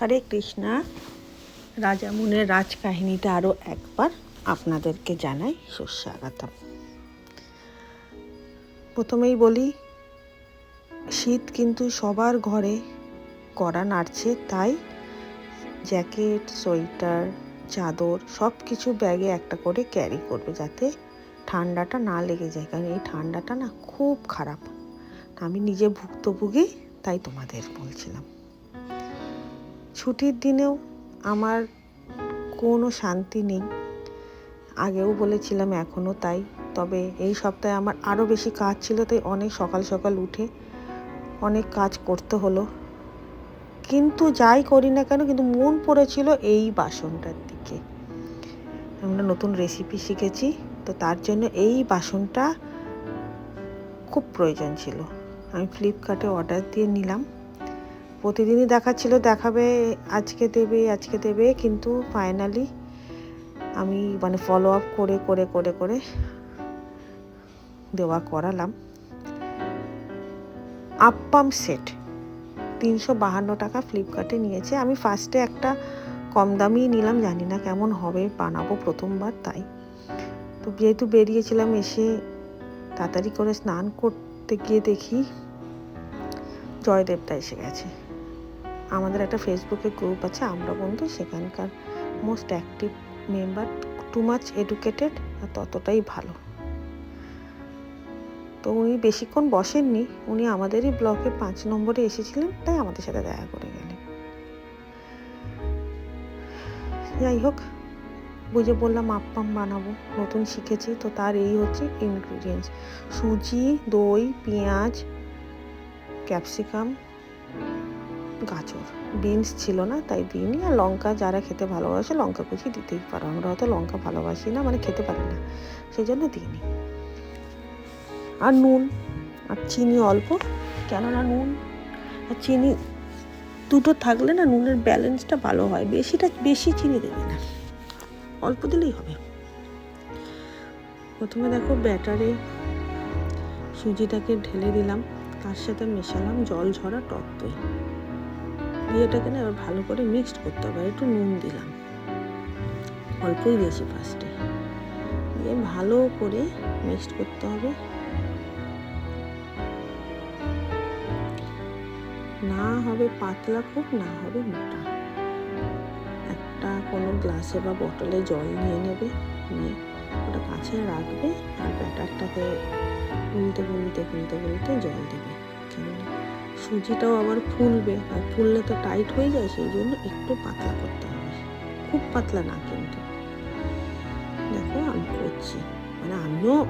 হরে কৃষ্ণা। রাজামুনের রাজকাহিনীটা আরও একবার আপনাদেরকে জানাই সুস্বাগতম। প্রথমেই বলি, শীত কিন্তু সবার ঘরে কড়া নাড়ছে, তাই জ্যাকেট, সোয়েটার, চাদর সব কিছু ব্যাগে একটা করে ক্যারি করবে যাতে ঠান্ডাটা না লেগে যায়, কারণ এই ঠান্ডাটা না খুব খারাপ। আমি নিজে ভুক্তভোগী, তাই তোমাদের বলছিলাম। ছুটির দিনেও আমার কোনো শান্তি নেই। আগেও বলেছিলাম এখনও তাই। তবে এই সপ্তাহে আমার আরও বেশি কাজ ছিল, তাই অনেক সকাল সকাল উঠে অনেক কাজ করতে হলো। কিন্তু যাই করি না কেন, কিন্তু মন পড়েছিল এই বাসনটার দিকে। আমরা নতুন রেসিপি শিখেছি, তো তার জন্য এই বাসনটা খুব প্রয়োজন ছিল। আমি ফ্লিপকার্টে অর্ডার দিয়ে নিলাম। প্রতিদিনই দেখাচ্ছিল, দেখাবে, আজকে দেবে আজকে দেবে, কিন্তু ফাইনালি আমি মানে ফলো আপ করে করে করে করে দেওয়া করালাম। আপ্পাম সেট তিনশো বাহান্ন টাকা ফ্লিপকার্টে নিয়েছে। আমি ফার্স্টে একটা কম দামি নিলাম, জানি না কেমন হবে, বানাবো প্রথমবার তাই। তো যেহেতু বেরিয়েছিলাম, এসে তাড়াতাড়ি করে স্নান করতে গিয়ে দেখি জয়দেবটা এসে গেছে। আমাদের একটা ফেসবুকে গ্রুপ আছে, আমরা বন্ধু, সেখানকার most active member too much educated ততটাই ভালো। তো উনি বেশিক্ষণ বসেননি, উনি আমাদেরই ব্লকে পাঁচ নম্বরে এসেছিলেন, তাই আমাদের সাথে দেখা করে গেলেন। যাই হোক বুঝে বললাম আপ্পাম বানাবো, নতুন শিখেছি, তো তার এই হচ্ছে ইনগ্রিডিয়েন্টস সুজি, দই, পেঁয়াজ ক্যাপসিকাম গাজর। বিনস ছিল না, তাই দিইনি আর লঙ্কা যারা খেতে ভালোবাসে লঙ্কা কুচি দিতেই পারো। আমরা হয়তো লঙ্কা ভালোবাসি না মানে খেতে পারি না। সেই জন্য দিইনি। আর নুন, আর চিনি অল্প। কেননা নুন আর চিনি দুটো থাকলে না নুনের ব্যালেন্সটা ভালো হয়। বেশিটা, বেশি চিনি দেবে না। অল্প দিলেই হবে। প্রথমে দেখো ব্যাটারে সুজিটাকে ঢেলে দিলাম। তার সাথে মেশালাম জল ঝরা টক দই। দিয়ে এটাকে না ভালো করে মিক্সড করতে হবে একটু নুন দিলাম। অল্পই দিয়েছি ফার্স্টে দিয়ে ভালো করে মিক্সড করতে হবে। না হবে পাতলা খুব, না হবে মোটা। একটা কোনো গ্লাসে বা বটলে জল নিয়ে নেবে, নিয়ে ওটা কাছে রাখবে, আর ব্যাটারটাকে গুলতে গুলতে গুলতে গুলতে জল দেবে। সুজিটাও আবার ফুলবে। আর ফুললে তো টাইট হয়ে যায়, সেই জন্য একটু পাতলা করতে হবে। খুব পাতলা না কিন্তু। দেখো, আমি করছি। মানে আমিও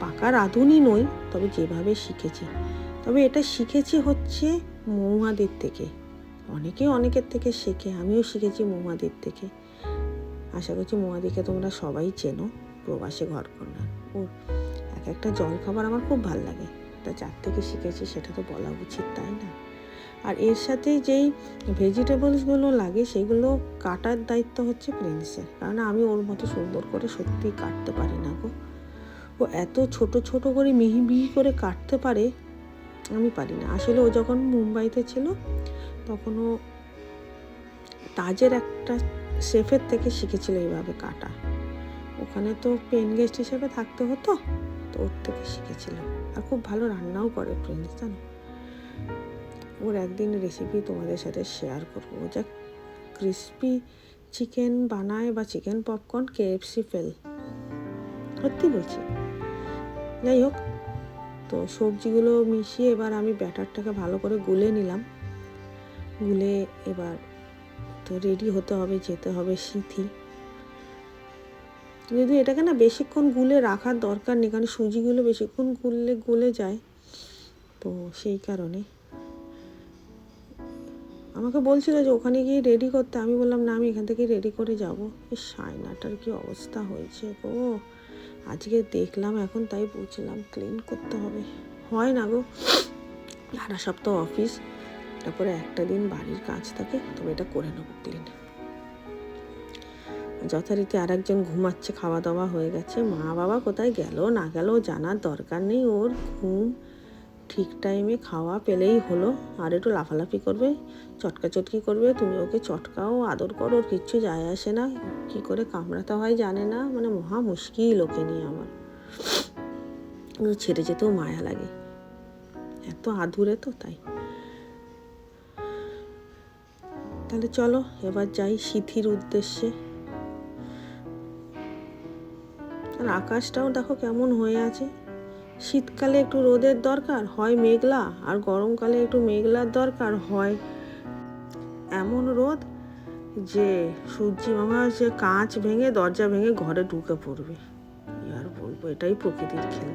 পাকা রাঁধুনি নই, তবে যেভাবে শিখেছি। তবে এটা শিখেছি হচ্ছে মৌমাদের থেকে। অনেকে অনেকের থেকে শেখে, আমিও শিখেছি মৌমাদের থেকে। আশা করছি মৌমাদিকে তোমরা সবাই চেনো, প্রবাসে ঘর কন্যার ওর এক একটা জল খাবার আমার খুব ভালো লাগে। তা যার থেকে শিখেছি, সেটা তো বলা উচিত, তাই না? আর এর সাথে যেই ভেজিটেবলসগুলো লাগে, সেগুলো কাটার দায়িত্ব হচ্ছে প্রিন্সের কারণ আমি ওর মতো সুন্দর করে সত্যি কাটতে পারি না গো। ও এত ছোট ছোট করে মিহি মিহি করে কাটতে পারে, আমি পারি না। আসলে ও যখন মুম্বাইতে ছিল, তখন ও তাজের একটা শেফের থেকে শিখেছিল এইভাবে কাটা। ওখানে তো পেন গেস্ট হিসেবে থাকতে হতো। তো ওর থেকে শিখেছিল আর খুব ভালো রান্নাও করে প্রিন্স জানো? ওর একদিন রেসিপি তোমাদের সাথে শেয়ার করব। ও যা ক্রিসপি চিকেন বানায় বা চিকেন পপকর্ন কেএফসি ফেল সত্যি বলছি। যাই হোক, তো সবজিগুলো মিশিয়ে এবার আমি ব্যাটারটাকে ভালো করে গুলে নিলাম। গুলে এবার তো রেডি হতে হবে, যেতে হবে সিথি। যদি এটাকে না বেশিক্ষণ গুলে রাখার দরকার নেই, কারণ সুজিগুলো বেশিক্ষণ গুললে গলে যায়, তো সেই কারণে। আমাকে বলছিল যে ওখানে গিয়ে রেডি করতে। আমি বললাম, না, আমি এখান থেকে রেডি করে যাব। এই সায়নাটার কি অবস্থা হয়েছে গো? আজকে দেখলাম, এখন তাই বুঝলাম ক্লিন করতে হবে। হয় না গো। সারা সপ্তাহ অফিস তারপরে একটা দিন বাড়ির কাজ থাকে, তবে এটা করে নেব ক্লিন যথারীতি আরেকজন ঘুমাচ্ছে খাওয়া দাওয়া হয়ে গেছে। মা বাবা কোথায় গেল, না গেল জানার দরকার নেই। ওর ঘুম ঠিক টাইমে খাওয়া পেলেই হলো। আর একটু লাফালাফি করবে চটকা চটকি করবে। তুমি ওকে চটকাও, আদর করো, ওর কিচ্ছু যায় আসে না। কি করে কামড়াতে হয় জানে না। মানে মহা মুশকিল ওকে নিয়ে আমার। ছেড়ে যেতেও মায়া লাগে। এত আধুরে তো তাই। তাহলে চলো, এবার যাই সিথির উদ্দেশ্যে। আর আকাশটাও দেখো কেমন হয়ে আছে। শীতকালে একটু রোদের দরকার, হয় মেঘলা, আর গরমকালে একটু মেঘলার দরকার, হয় এমন রোদ যে সূর্যি মামা যে কাঁচ ভেঙে, দরজা ভেঙে ঘরে ঢুকে পড়বে। আর বলব, এটাই প্রকৃতির খেল।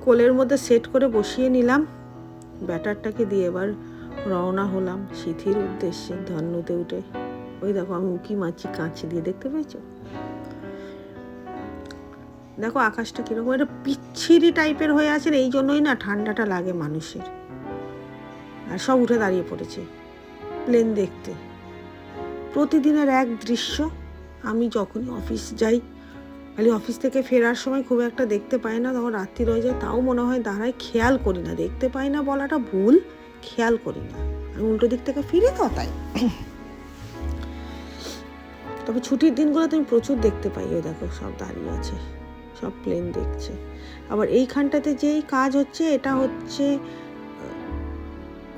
কোলের মধ্যে সেট করে বসিয়ে নিলাম। ব্যাটারটাকে দিয়ে এবার রওনা হলাম সিথির উদ্দেশ্যে ধন্যতে উঠে। ওই দেখো আমি উঁকি মারছি কাঁচি দিয়ে, দেখতে পেয়েছ? দেখো আকাশটা কীরকম একটা পিচ্ছিরি টাইপের হয়ে আছে এই জন্যই না ঠান্ডাটা লাগে মানুষের। আর সব উঠে দাঁড়িয়ে পড়েছে, প্লেন দেখতে। প্রতিদিনের এক দৃশ্য, আমি যখনই অফিস যাই, খালি অফিস থেকে ফেরার সময় খুব একটা দেখতে পাই না, তখন রাত্রি রয়ে যায়, তাও মনে হয় দাঁড়ায়, খেয়াল করি না। দেখতে পাই না বলাটা ভুল, খেয়াল করি না। আমি উল্টো দিক থেকে ফিরি তো, তাই। তবে ছুটির দিনগুলো তুমি প্রচুর দেখতে পাই ওই দেখো সব দাঁড়িয়ে আছে। সব প্লেন দেখছে। আবার এইখানটাতে যেই কাজ হচ্ছে, এটা হচ্ছে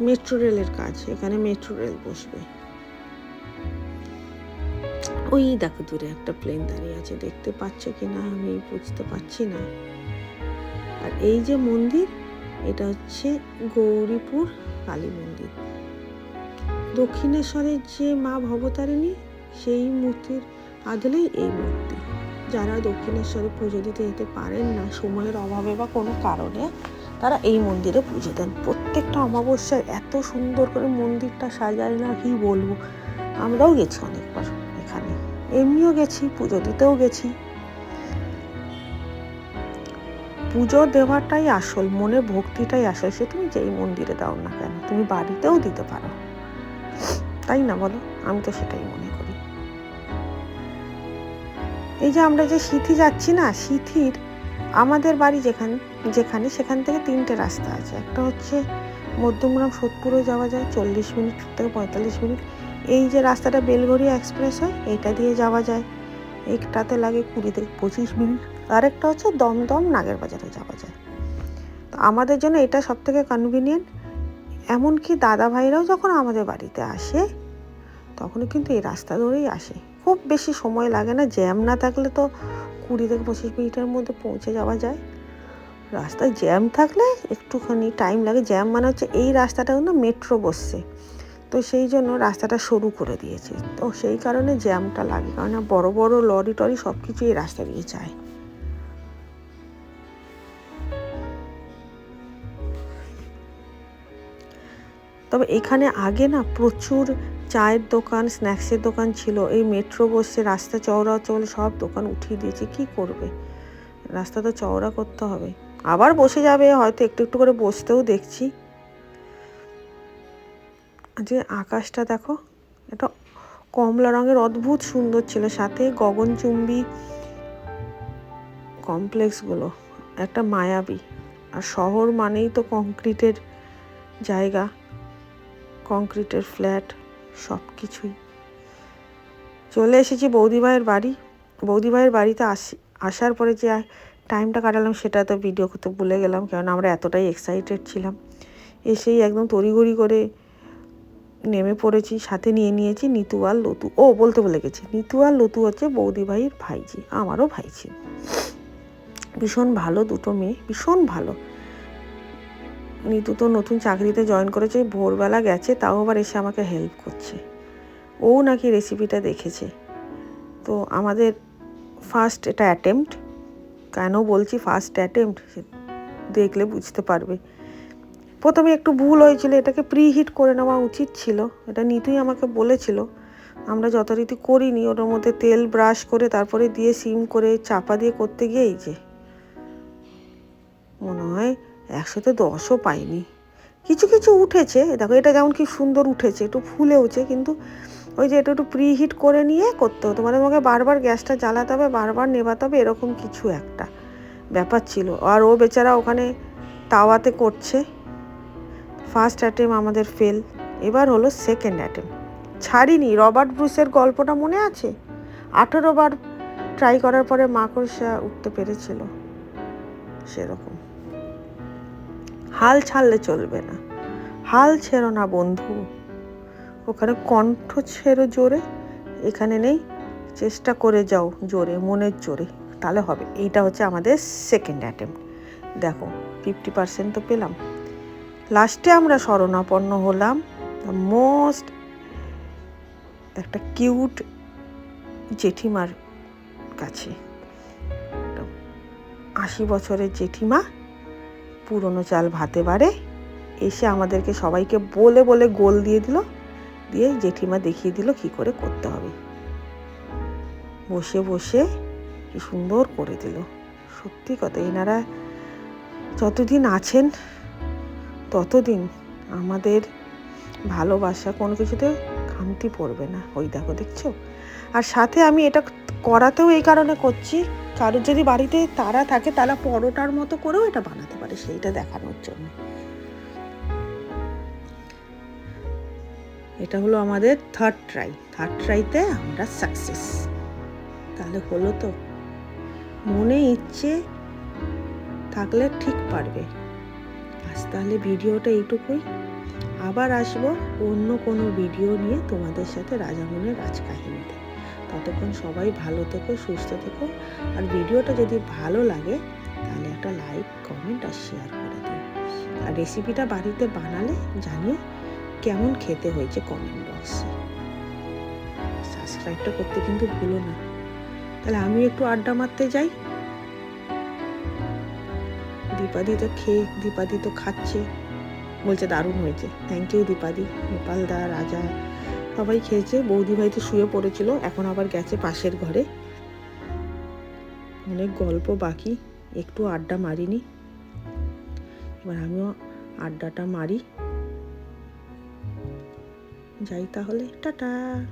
মেট্রো রেলের কাজ। এখানে মেট্রো রেল বসবে। ওই দেখো দূরে একটা প্লেন দাঁড়িয়ে আছে। দেখতে পাচ্ছ কি না আমি বুঝতে পারছি না। আর এই যে মন্দির, এটা হচ্ছে গৌরীপুর কালী মন্দির। দক্ষিণেশ্বরের যে মা ভবতারিণী, সেই মূর্তির আদলেই এই মূর্তি। যারা দক্ষিণেশ্বরে পুজো দিতে যেতে পারেন না সময়ের অভাবে বা কোনো কারণে, তারা এই মন্দিরে পুজো দেন। প্রত্যেকটা অমাবস্যায় এত সুন্দর করে মন্দিরটা সাজায় না, কি বলব? আমরাও গেছি অনেকবার এখানে। এমনিও গেছি, পুজো দিতেও গেছি। পুজো দেওয়াটাই আসল, মনে ভক্তিটাই আসল, সে তুমি যেই মন্দিরে দাও না কেন, তুমি বাড়িতেও দিতে পারো। তাই না বলো? আমি তো সেটাই মনে এই যে আমরা যে সিথি যাচ্ছি না, সিথির আমাদের বাড়ি যেখানে যেখানে সেখান থেকে তিনটে রাস্তা আছে। একটা হচ্ছে মধ্যমগ্রাম সোদপুরে যাওয়া যায়, চল্লিশ মিনিট থেকে পঁয়তাল্লিশ মিনিট। এই যে রাস্তাটা বেলগড়িয়া এক্সপ্রেস হয়, এটা দিয়ে যাওয়া যায়। একটাতে লাগে কুড়ি থেকে পঁচিশ মিনিট। আরেকটা হচ্ছে দমদম নাগের বাজারে যাওয়া যায়। তো আমাদের জন্য এটা সব থেকে কনভিনিয়েন্ট এমনকি দাদা ভাইরাও যখন আমাদের বাড়িতে আসে তখন কিন্তু এই রাস্তা ধরেই আসে। খুব বেশি সময় লাগে না, জ্যাম না থাকলে তো কুড়ি থেকে পঁচিশ মিনিটের মধ্যে পৌঁছে যাওয়া যায়। রাস্তায় জ্যাম থাকলে একটুখানি টাইম লাগে। জ্যাম মানে হচ্ছে এই রাস্তাটা কিন্তু মেট্রো বসছে। তো সেই জন্য রাস্তাটা সরু করে দিয়েছে। তো সেই কারণে জ্যামটা লাগে। কারণ বড় বড় লরি টরি সব কিছু এই রাস্তা দিয়ে যায়। তবে এখানে আগে না প্রচুর চায়ের দোকান, স্ন্যাক্সের দোকান ছিল। এই মেট্রো, বসে, রাস্তা, চওড়া বলে সব দোকান উঠিয়ে দিয়েছে। কি করবে? রাস্তা তো চওড়া করতে হবে। আবার বসে যাবে, হয়তো একটু একটু করে বসতেও দেখছি। যে আকাশটা দেখো এটা কমলা রঙের অদ্ভুত সুন্দর ছিল। সাথে গগনচুম্বী কমপ্লেক্সগুলো, একটা মায়াবী। আর শহর মানেই তো কংক্রিটের জায়গা। কংক্রিটের ফ্ল্যাট, সব কিছুই। চলে এসেছি বৌদিভাইয়ের বাড়ি। বৌদিভাইয়ের বাড়িতে আসি, আসার পরে যে টাইমটা কাটালাম সেটা তো ভিডিও করতে ভুলে গেলাম কারণ আমরা এতটাই এক্সাইটেড ছিলাম। এসেই একদম তড়িঘড়ি করে নেমে পড়েছি, সাথে নিয়ে নিয়েছি নিতু আর লতু। ও, বলতে বলে গেছি, নিতু আর লতু হচ্ছে বৌদি ভাইয়ের ভাইজি আমারও ভাইজি ভীষণ ভালো দুটো মেয়ে, ভীষণ ভালো। নিতু তো নতুন চাকরিতে জয়েন করেছে, ভোরবেলা গেছে, তাও আবার এসে আমাকে হেল্প করছে। ও নাকি রেসিপিটা দেখেছে। তো আমাদের ফার্স্ট এটা অ্যাটেম্পট কেন বলছি ফার্স্ট অ্যাটেম্পট দেখলে বুঝতে পারবে। প্রথমে একটু ভুল হয়েছিল, এটাকে প্রি হিট করে নেওয়া উচিত ছিল। এটা নিতুই আমাকে বলেছিল। আমরা যথারীতি করিনি ওটার মধ্যে তেল ব্রাশ করে তারপরে দিয়ে সিম করে চাপা দিয়ে করতে গিয়েই যে, মনে হয় একশোতে দশও পাইনি। কিছু কিছু উঠেছে, দেখো এটা যেমন কি সুন্দর উঠেছে, একটু ফুলেওছে কিন্তু ওই যে এটা একটু প্রি হিট করে নিয়ে করতে হতো। মানে তোমাকে বারবার গ্যাসটা জ্বালাতে হবে, বারবার নেবাতে হবে, এরকম কিছু একটা ব্যাপার ছিল। আর ও বেচারা ওখানে তাওয়াতে করছে। ফার্স্ট অ্যাটেম আমাদের ফেল এবার হলো সেকেন্ড অ্যাটেম ছাড়িনি, রবার্ট ব্রুসের গল্পটা মনে আছে? আঠেরো বার ট্রাই করার পরে মাকড়সা উঠতে পেরেছিল। সেরকম। হাল ছাড়লে চলবে না। হাল ছেড়ো না বন্ধু। ওখানে কণ্ঠ ছেড়ো জোরে। এখানে নেই, চেষ্টা করে যাও জোরে, মনের জোরে। তাহলে হবে। এইটা হচ্ছে আমাদের সেকেন্ড অ্যাটেম্প দেখো ফিফটি পার্সেন্ট তো পেলাম। লাস্টে আমরা শরণাপন্ন হলাম। মোস্ট একটা কিউট জেঠিমার কাছে। আশি বছরের জেঠিমা পুরনো চাল ভাতে বাড়ে, এসে আমাদেরকে সবাইকে বলে বলে গোল দিয়ে দিল, দিয়ে জেঠিমা দেখিয়ে দিল কি করে করতে হবে। বসে বসে কি সুন্দর করে দিল। সত্যি কথা, এনারা যতদিন আছেন, ততদিন আমাদের ভালোবাসা কোনো কিছুতে খামতি পড়বে না। ওই দেখো, দেখছ? আর সাথে আমি এটা করাতেও এই কারণে করছি কারোর যদি বাড়িতে তারা থাকে, তারা পরোটার মতো করেও এটা বানাতে পারে সেইটা দেখানোর জন্য। এটা হলো আমাদের থার্ড ট্রাই থার্ড ট্রাইতে আমরা সাকসেস তাহলে হলো তো। মনে ইচ্ছে থাকলে ঠিক পারবে। আজ তাহলে ভিডিওটা এইটুকুই। আবার আসব অন্য কোনো ভিডিও নিয়ে তোমাদের সাথে রাজামনের রাজকাহিনীতে। ততক্ষণ সবাই ভালো থেকো, সুস্থ থেকো। আর ভিডিওটা যদি ভালো লাগে, তাহলে একটা লাইক কমেন্ট আর শেয়ার করে দিও। আর রেসিপিটা বাড়িতে বানালে জানিও কেমন খেতে হয়েছে কমেন্ট বক্সে সাবস্ক্রাইবটা করতে কিন্তু ভুলো না। তাহলে আমি একটু আড্ডা মারতে যাই। দীপাদি তো খেয়ে, দীপাদি তো খাচ্ছে। বলছে দারুণ হয়েছে। থ্যাংক ইউ দীপাদি নেপাল দা, রাজা। সবাই খেয়েছে বৌদি ভাই তো শুয়ে পড়েছিল, এখন আবার গেছে পাশের ঘরে। অনেক গল্প বাকি, একটু আড্ডা মারিনি। এবার আমিও আড্ডাটা মারি। যাই তাহলে, টাটা।